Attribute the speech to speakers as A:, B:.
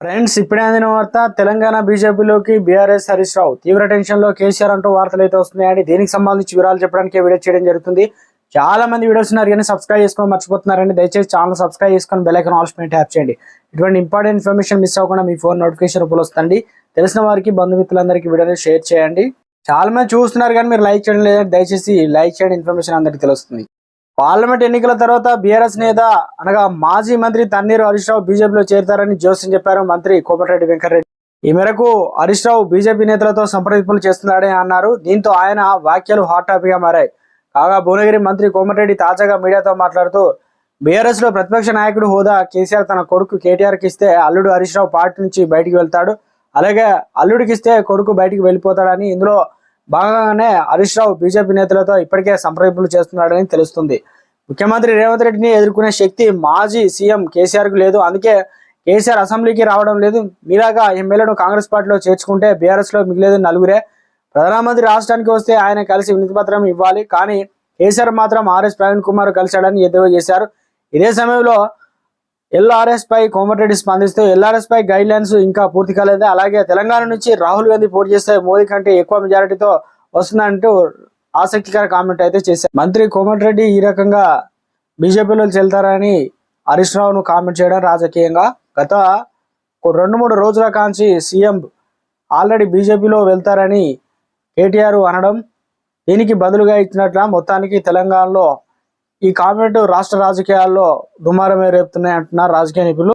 A: Friends ఇప్పుడే అందిన వార్త తెలంగాణ బీజేపీలోకి బీఆర్ఎస్ హరీష్ రావు. తీవ్ర టెన్షన్లో కేసీఆర్ అంటూ వార్తలు అయితే వస్తున్నాయని దీనికి సంబంధించి వివరాలు చెప్పడానికి వీడియో చేయడం జరుగుతుంది. చాలా మంది వీడియోస్ ఉన్నారు కానీ సబ్స్క్రైబ్ చేసుకొని మర్చిపోతున్నారండి. దయచేసి ఛానల్ సబ్స్క్రైబ్ చేసుకొని బెల్లైకన్ ఐకాన్ ఆల్స్ ట్యాప్ చేయండి. ఇటువంటి ఇంపార్టెంట్ ఇన్ఫర్మేషన్ మిస్ అవ్వకుండా మీ ఫోన్ నోటిఫికేషన్ రూపంలో వస్తుంది తెలిసిన వారికి బంధుమిత్రులందరికీ వీడియోని షేర్ చేయండి. చాలా మంది చూస్తున్నారు కానీ మీరు లైక్ చేయడం లేదంటే దయచేసి లైక్ చేయండి. ఇన్ఫర్మేషన్ అందరికీ తెలుస్తుంది. పార్లమెంట్ ఎన్నికల తర్వాత బీఆర్ఎస్ నేత అనగా మాజీ మంత్రి తన్నీరు హరీష్ రావు బీజేపీలో చేరుతారని జోస్యం చెప్పారు మంత్రి కోమటిరెడ్డి వెంకటరెడ్డి. ఈ మేరకు హరీష్ రావు బీజేపీ నేతలతో సంప్రదింపులు చేస్తున్నాడని అన్నారు. దీంతో ఆయన వ్యాఖ్యలు హాట్ టాపిక్గా మారాయి. కాగా భువనగిరి మంత్రి కోమటిరెడ్డి తాజాగా మీడియాతో మాట్లాడుతూ బీఆర్ఎస్లో ప్రతిపక్ష నాయకుడు హోదా కేసీఆర్ తన కొడుకు కేటీఆర్కి ఇస్తే అల్లుడు హరీష్ రావు పార్టీ నుంచి బయటికి వెళ్తాడు. అలాగే అల్లుడికి ఇస్తే కొడుకు బయటికి వెళ్ళిపోతాడని ఇందులో భాగంగానే హరీష్ రావు బీజేపీ నేతలతో ఇప్పటికే సంప్రదింపులు చేస్తున్నాడని తెలుస్తుంది. ముఖ్యమంత్రి రేవంత్ రెడ్డిని ఎదుర్కొనే శక్తి మాజీ సీఎం కేసీఆర్కు లేదు. అందుకే కేసీఆర్ అసెంబ్లీకి రావడం లేదు. మీలాగా ఎమ్మెల్యేను కాంగ్రెస్ పార్టీలో చేర్చుకుంటే బీఆర్ఎస్లో మిగిలేదు నలుగురే. ప్రధానమంత్రి రాష్ట్రానికి వస్తే ఆయన కలిసి వినతి పత్రం ఇవ్వాలి. కానీ కేసీఆర్ మాత్రం ఆర్ఎస్ ప్రవీణ్ కుమార్ కలిశాడని ఎద్దేవా చేశారు. ఇదే సమయంలో ఎల్ఆర్ఎస్ పై కోమటిరెడ్డి స్పందిస్తూ ఎల్ఆర్ఎస్ పై గైడ్ లైన్స్ ఇంకా పూర్తి కాలేదు. అలాగే తెలంగాణ నుంచి రాహుల్ గాంధీ పోటీ చేస్తే మోదీ కంటే ఎక్కువ మెజారిటీతో వస్తుందంటూ ఆసక్తికర కామెంట్ అయితే చేశారు. మంత్రి కోమటిరెడ్డి ఈ రకంగా బీజేపీలో చెల్తారని హరీష్ రావును కామెంట్ చేయడం రాజకీయంగా గత రెండు మూడు రోజుల కాంచి సీఎం ఆల్రెడీ బీజేపీలో వెళ్తారని కేటీఆర్ అనడం దీనికి బదులుగా ఇచ్చినట్ల మొత్తానికి తెలంగాణలో ఈ కామెంట్ రాష్ట్ర రాజకీయాల్లో దుమారమే రేపుతున్నాయి అంటున్నారు రాజకీయ నిపుణులు.